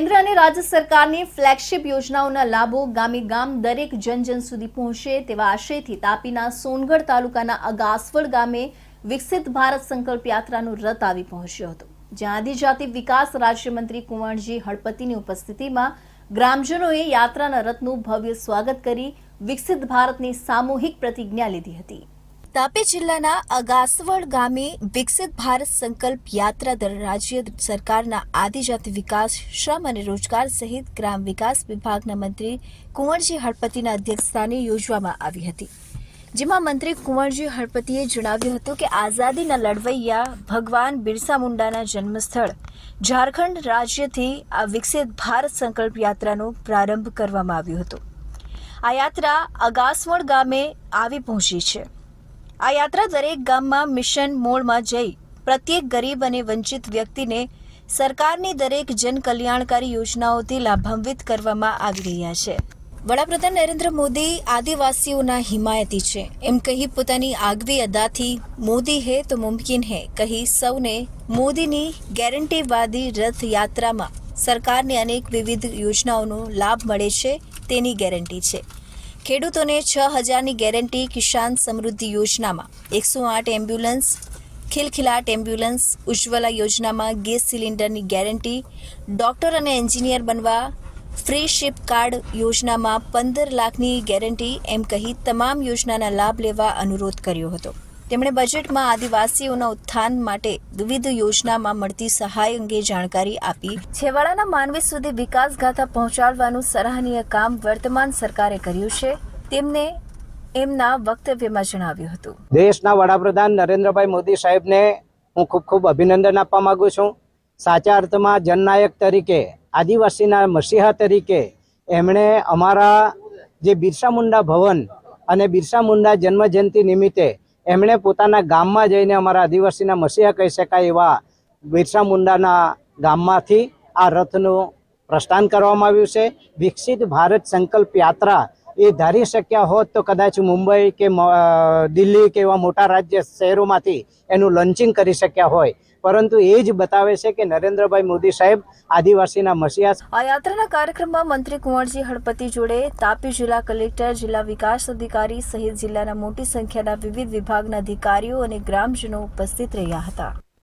કેન્દ્ર અને રાજ્ય સરકારની ફ્લેગશિપ યોજનાઓના લાભો ગામે ગામ દરેક જન જન સુધી પહોંચે તેવા આશયથી તાપીના સોનગઢ તાલુકાના અગાસવડ ગામે વિકસિત ભારત સંકલ્પ યાત્રાનો રથ આવી પહોંચ્યો હતો, જ્યાં આદિજાતિ વિકાસ રાજ્યમંત્રી કુંવરજી હળપતિની ઉપસ્થિતિમાં ગ્રામજનોએ યાત્રાના રથનું ભવ્ય સ્વાગત કરી વિકસિત ભારતની સામૂહિક પ્રતિજ્ઞા લીધી હતી. તાપી જિલ્લાના અગાસવડ ગામે વિકસિત ભારત સંકલ્પ યાત્રા દર રાજ્ય સરકારના આદિજાતિ વિકાસ, શ્રમ અને રોજગાર સહિત ગ્રામ વિકાસ વિભાગના મંત્રી કુંવરજી હળપતિના અધ્યક્ષસ્થાને યોજવામાં આવી હતી. જેમાં મંત્રી કુંવરજી હળપતિએ જણાવ્યું હતું કે આઝાદીના લડવૈયા ભગવાન બિરસા મુંડાના જન્મસ્થળ ઝારખંડ રાજ્યથી આ વિકસિત ભારત સંકલ્પ યાત્રાનો પ્રારંભ કરવામાં આવ્યો હતો. આ યાત્રા અગાસવડ ગામે આવી પહોંચી છે. આ યાત્રા દરેક ગામમાં મિશન મોડમાં જઈ પ્રત્યેક ગરીબ અને વંચિત વ્યક્તિને સરકારની દરેક જન કલ્યાણકારી યોજનાઓથી લાભાન્વિત કરવામાં આવી રહ્યા છે. વડાપ્રધાન નરેન્દ્ર મોદી આદિવાસીઓના હિમાયતી છે. એમ કહી પોતાની આગવી અદાથી, મોદી હે તો મુમકિન હે, કહી સૌને મોદીની ગેરંટીવાદી રથયાત્રામાં સરકારની અનેક વિવિધ યોજનાઓનો લાભ મળે છે, તેની ગેરંટી છે. ખેડૂતોને છ હજારની ગેરંટી કિસાન સમૃદ્ધિ યોજનામાં. એકસો આઠ એમ્બ્યુલન્સ, ખિલખિલાટ એમ્બ્યુલન્સ, ઉજ્જવલા યોજનામાં ગેસ સિલિન્ડરની ગેરંટી, ડૉક્ટર અને એન્જિનિયર બનવા ફ્રી શિપ કાર્ડ યોજનામાં પંદર લાખની ગેરંટી એમ કહી તમામ યોજનાના લાભ લેવા અનુરોધ કર્યો હતો. તેમણે બજેટમાં આદિવાસીઓના ઉત્થાન માટે વિવિધ યોજનામાં મળતી સહાય અંગે જાણકારી આપી. છેવાડાના માનવી સુધી વિકાસ ગાથા પહોંચાડવાનું સરાહનીય કામ વર્તમાન સરકારે કર્યું છે, તેમને એમના વક્તવ્યમાં જણાવ્યું હતું. દેશના વડાપ્રધાન નરેન્દ્રભાઈ મોદી સાહેબને હું ખૂબ ખૂબ અભિનંદન આપવા માંગુ છું. સાચા અર્થમાં જનનાયક તરીકે, આદિવાસીના મસીહા તરીકે એમણે અમારા જે બિરસા મુંડા ભવન અને બિરસા મુંડા જન્મજયંતિ નિમિત્તે એમણે પોતાના ગામમાં જઈને અમારા આદિવાસીના મસીહા કહી શકાય એવા બિરસા મુંડાના ગામમાંથી આ રથનું પ્રસ્થાન કરવામાં આવ્યું છે. વિકસિત ભારત સંકલ્પ યાત્રા એ ધારી શક્યા હોત તો કદાચ મુંબઈ કે દિલ્હી કે એવા મોટા રાજ્ય શહેરોમાંથી એનું લોન્ચિંગ કરી શક્યા હોય. પરંતુ એ જ બતાવે છે કે નરેન્દ્રભાઈ મોદી સાહેબ આદિવાસીના મસીહા આ યાત્રાના કાર્યક્રમમાં મંત્રી કુંવરજી હળપતિ જોડે તાપી જિલ્લા કલેક્ટર, જિલ્લા વિકાસ અધિકારી સહિત જિલ્લાના મોટી સંખ્યાના વિવિધ વિભાગના અધિકારીઓ અને ગ્રામજનો ઉપસ્થિત રહ્યા હતા.